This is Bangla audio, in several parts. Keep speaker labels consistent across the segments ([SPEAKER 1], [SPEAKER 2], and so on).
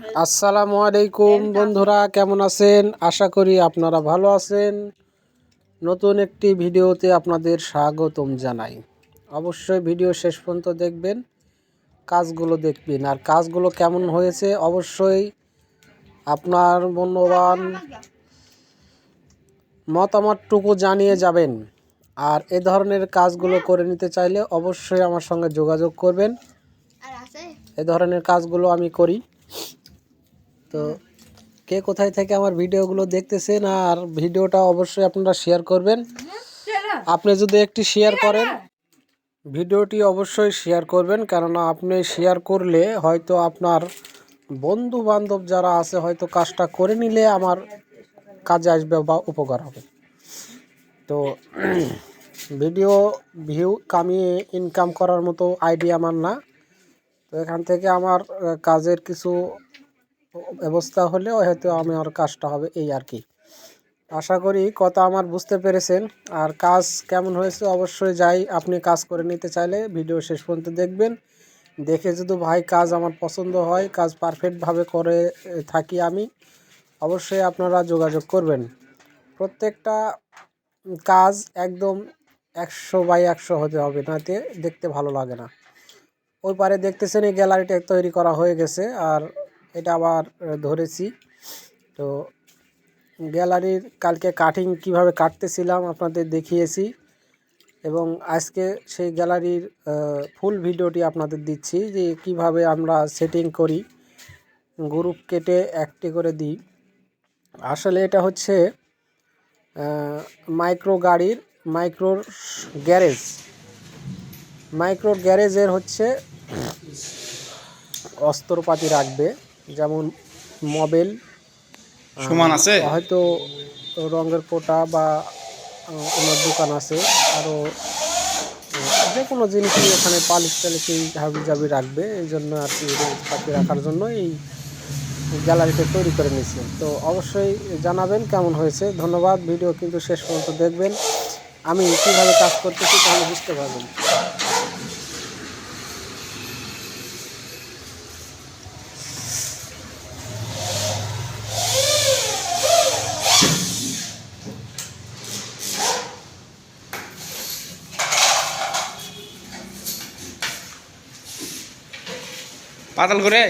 [SPEAKER 1] আসসালামু আলাইকুম বন্ধুরা কেমন আছেন? আশা করি আপনারা ভালো আছেন। নতুন একটি ভিডিওতে আপনাদের স্বাগতম জানাই। অবশ্যই ভিডিও শেষ পর্যন্ত দেখবেন কাজগুলো দেখবেন। আর কাজগুলো কেমন হয়েছে? অবশ্যই আপনার মূল্যবান মতামতটুকু জানিয়ে যাবেন। আর এ ধরনের কাজগুলো করে নিতে চাইলে অবশ্যই আমার সঙ্গে যোগাযোগ করবেন। এ ধরনের কাজগুলো আমি করি। তো কে কোথায় থেকে আমার ভিডিওগুলো দেখতেছেন আর ভিডিওটা অবশ্যই আপনারা শেয়ার করবেন। আপনি যদি একটি শেয়ার করেন, ভিডিওটি অবশ্যই শেয়ার করবেন, কেননা আপনি শেয়ার করলে হয়তো আপনার বন্ধু বান্ধব যারা আছে হয়তো কাজটা করে নিলে আমার কাজে আসবে বা উপকার হবে। তো ভিডিও ভিউ কামিয়ে ইনকাম করার মতো আইডিয়া আমার না। তো এখান থেকে আমার কাজের কিছু ব্যবস্থা হলে হয়তো আমি আর কাজটা হবে, এই আর কি। আশা করি কথা আমার বুঝতে পেরেছেন। আর কাজ কেমন হয়েছে অবশ্যই যাই, আপনি কাজ করে নিতে চাইলে ভিডিও শেষ পর্যন্ত দেখবেন। দেখে যদি ভাই কাজ আমার পছন্দ হয়, কাজ পারফেক্টভাবে করে থাকি আমি, অবশ্যই আপনারা যোগাযোগ করবেন। প্রত্যেকটা কাজ একদম একশো বাই একশো হতে হবে নাতে দেখতে ভালো লাগে না। ওই পারে দেখতেছেন এই গ্যালারিটা তৈরি করা হয়ে গেছে, আর এটা আবার ধরেছি। তো গ্যালারির কালকে কাটিং কীভাবে কাটতেছিলাম আপনাদের দেখিয়েছি এবং আজকে সেই গ্যালারির ফুল ভিডিওটি আপনাদের দিচ্ছি যে কীভাবে আমরা সেটিং করি। গ্রুপ কেটে একটি করে দিই। আসলে এটা হচ্ছে মাইক্রো গাড়ির মাইক্রোর গ্যারেজ মাইক্রো গ্যারেজের হচ্ছে অস্ত্রপাতি রাখবে। যেমন মবেল
[SPEAKER 2] সমান আছে?
[SPEAKER 1] হয়তো রঙের কোটা বা অন্য দোকান আছে আরও যে কোনো জিনিসই এখানে পালিশ টালিশ এই হাবি জাবি রাখবে এই জন্য আর কি পাখি রাখার জন্য এই গ্যালারিটা তৈরি করে নিয়েছে। তো অবশ্যই জানাবেন কেমন হয়েছে। ধন্যবাদ ভিডিও কিন্তু শেষ পর্যন্ত দেখবেন। আমি কীভাবে কাজ করতেছি তাহলে বুঝতে পারবেন।
[SPEAKER 2] পাতাল করে?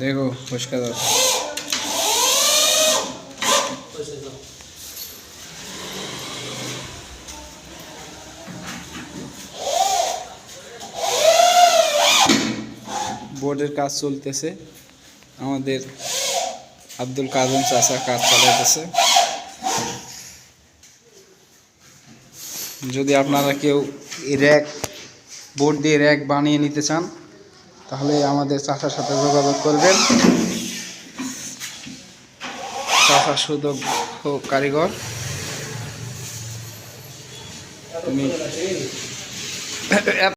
[SPEAKER 2] দেখো, পরিষ্কার দাও। বোর্ডের কাজ চলতেছে। আমাদের আব্দুল কাজম চাষা কাজ চালাইতেছে। যদি আপনারা কেউ র্যাক, বোর্ড দিয়ে র্যাক বানিয়ে নিতে চান তাহলে আমাদের চাষার সাথে যোগাযোগ করবেন। চাষা সুদক্ষ কারিগর। তুমি